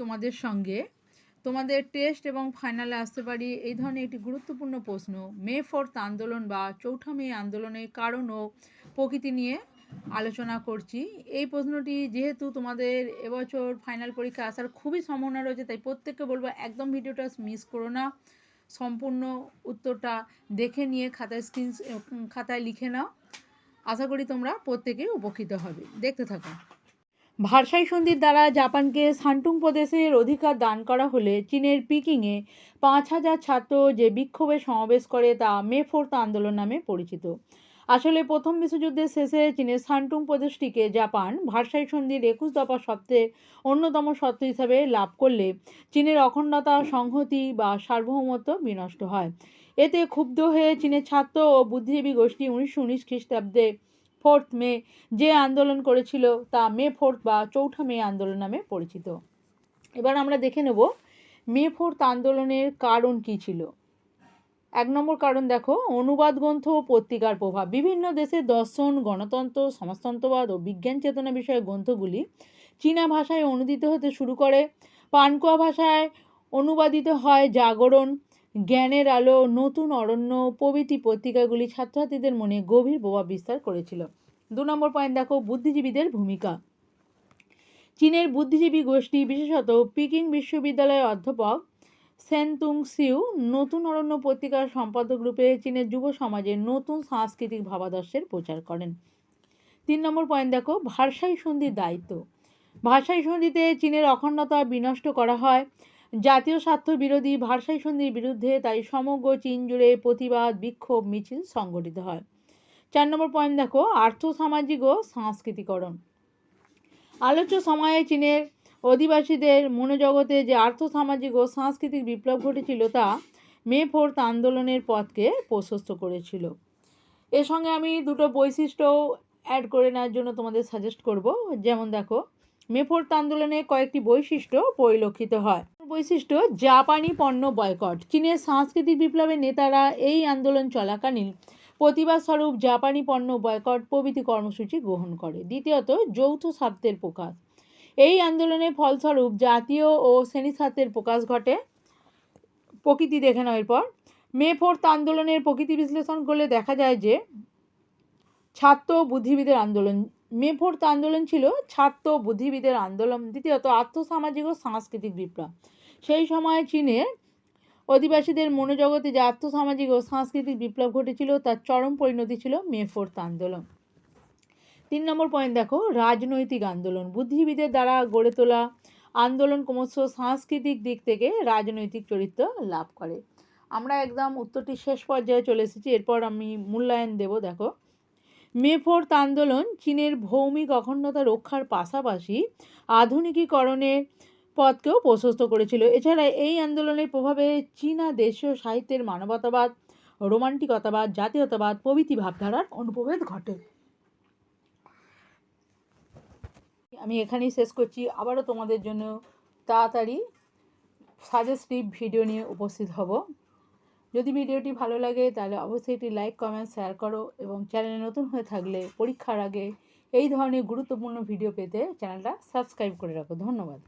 তোমাদের সঙ্গে। তোমাদের টেস্ট এবং ফাইনালে আসতে পারি এই ধরনের একটি গুরুত্বপূর্ণ প্রশ্ন। মে ফোর্থ আন্দোলন বা চৌঠা মে আন্দোলনের কারণ ও প্রকৃতি নিয়ে আলোচনা করছি। এই প্রশ্নটি যেহেতু তোমাদের এবছর ফাইনাল পরীক্ষা আসার খুবই সম্ভাবনা রয়েছে, তাই প্রত্যেককে বলব একদম ভিডিওটা মিস করো না। সম্পূর্ণ উত্তরটা দেখে নিয়ে খাতায় স্ক্রিন খাতায় লিখে নাও। আশা করি তোমরা প্রত্যেকেই উপকৃত হবে। দেখতে থাকো। ভারসাই সন্ধির দ্বারা জাপানকে সান্টুং প্রদেশের অধিকার দান করা হলে চীনের পিকিংয়ে পাঁচ হাজার ছাত্র যে বিক্ষোভে সমাবেশ করে তা মে ফোর্থ আন্দোলন নামে পরিচিত। আসলে প্রথম বিশ্বযুদ্ধের শেষে চীনের সান্টুং প্রদেশটিকে জাপান ভারসাই সন্ধির একুশ দফা সত্ত্বে অন্যতম সত্ত্ব হিসাবে লাভ করলে চীনের অখণ্ডতা, সংহতি বা সার্বভৌমত্ব বিনষ্ট হয়। এতে ক্ষুব্ধ হয়ে চীনের ছাত্র ও বুদ্ধিজীবী গোষ্ঠী উনিশশো উনিশ খ্রিস্টাব্দে ফোর্থ মে যে আন্দোলন করেছিল তা মে ফোর্থ বা চৌঠা মে আন্দোলন নামে পরিচিত। এবার আমরা দেখে নেব মে ফোর্থ আন্দোলনের কারণ কী ছিল। এক নম্বর কারণ দেখো, অনুবাদ গ্রন্থ ও পত্রিকার প্রভাব। বিভিন্ন দেশের দর্শন, গণতন্ত্র, সমাজতন্ত্রবাদ ও বিজ্ঞান চেতনা বিষয়ে গ্রন্থগুলি চীনা ভাষায় অনুদিত হতে শুরু করে। পানকোয়া ভাষায় অনুবাদিত হয় জাগরণ। জ্ঞানের আলো, নতুন অরণ্য, প্রভৃতি পত্রিকাগুলি ছাত্রছাত্রীদের মনে গভীর প্রভাব বিস্তার করেছিল। দু নম্বর পয়েন্ট দেখো, বুদ্ধিজীবীদের ভূমিকা। চীনের বুদ্ধিজীবী গোষ্ঠী, বিশেষত পিকিং বিশ্ববিদ্যালয়ের অধ্যাপক সেনতুং সিউ, নতুন অরণ্য পত্রিকার সম্পাদক রূপে চীনের যুব সমাজে নতুন সাংস্কৃতিক ভাবাদর্শের প্রচার করেন। তিন নম্বর পয়েন্ট দেখো ভাষাই সন্ধির দায়িত্ব। ভাষাই সন্ধিতে চীনের অখণ্ডতা বিনষ্ট করা হয়। জাতীয় স্বার্থ বিরোধী ভাষাই সন্ধির বিরুদ্ধে তাই সমগ্র চীন জুড়ে প্রতিবাদ, বিক্ষোভ, মিছিল সংগঠিত হয়। চার নম্বর পয়েন্ট দেখো আর্থসামাজিক ও সাংস্কৃতিকরণ। আলোচ্য সময়ে চীনের অধিবাসীদের মনোজগতে যে আর্থসামাজিক ও সাংস্কৃতিক বিপ্লব ঘটেছিল তা মে ফোর্থ আন্দোলনের পথকে প্রশস্ত করেছিল। এর সঙ্গে আমি দুটো বৈশিষ্ট্য অ্যাড করে নেওয়ার জন্য তোমাদের সাজেস্ট করব। যেমন দেখো, মে ফোর্থ আন্দোলনে কয়েকটি বৈশিষ্ট্য পরিলক্ষিত হয়। বৈশিষ্ট্য, জাপানি পণ্য বয়কট। চীনের সাংস্কৃতিক বিপ্লবের নেতারা এই আন্দোলন চলাকালীন প্রতিবাদ স্বরূপ জাপানি পণ্য বয়কট প্রভৃতি কর্মসূচি গ্রহণ করে। দ্বিতীয়ত, যৌথ স্বার্থের প্রকাশ। এই আন্দোলনের ফলস্বরূপ জাতীয় ও শ্রেণি স্বার্থের প্রকাশ ঘটে। প্রকৃতি দেখে নেওয়ার পর মে ফোর্থ আন্দোলনের প্রকৃতি বিশ্লেষণ করলে দেখা যায় যে, ছাত্র বুদ্ধিবিদের আন্দোলন। মে ফোর্থ আন্দোলন ছিল ছাত্র বুদ্ধিবিদের আন্দোলন। দ্বিতীয়ত, আর্থসামাজিক ও সাংস্কৃতিক বিপ্লব। সেই সময় চীনের অধিবাসীদের মনোজগতে যে আর্থসামাজিক ও সাংস্কৃতিক বিপ্লব ঘটেছিল, তার চরম পরিণতি ছিল মে ফোর্থ আন্দোলন। তিন নম্বর পয়েন্ট দেখো, রাজনৈতিক আন্দোলন। বুদ্ধিজীবীদের দ্বারা গড়ে তোলা আন্দোলন ক্রমশ সাংস্কৃতিক দিক থেকে রাজনৈতিক চরিত্র লাভ করে। আমরা একদম উত্তরটি শেষ পর্যায়ে চলে এসেছি, এরপর আমি মূল্যায়ন দেব, দেখো। মে ফোর্থ আন্দোলন চীনের ভৌমিক অখণ্ডতা রক্ষার পাশাপাশি আধুনিকীকরণের পথকেও প্রশস্ত করেছিল। এছাড়া এই আন্দোলনের প্রভাবে চীনা দেশীয় সাহিত্যের মানবতাবাদ, রোমান্টিকতাবাদ, জাতীয়তাবাদ, প্রভৃতি ভাবধারার অনুপ্রবেশ ঘটে। আমি এখানেই শেষ করছি। আবারও তোমাদের জন্য তাড়াতাড়ি সাজেস্টিভ ভিডিও নিয়ে উপস্থিত হব। যদি ভিডিওটি ভালো লাগে, তাহলে অবশ্যই একটি লাইক কমেন্ট শেয়ার করো এবং চ্যানেলে নতুন হয়ে থাকলে পরীক্ষার আগে এই ধরনের গুরুত্বপূর্ণ ভিডিও পেতে চ্যানেলটা সাবস্ক্রাইব করে রাখো। ধন্যবাদ।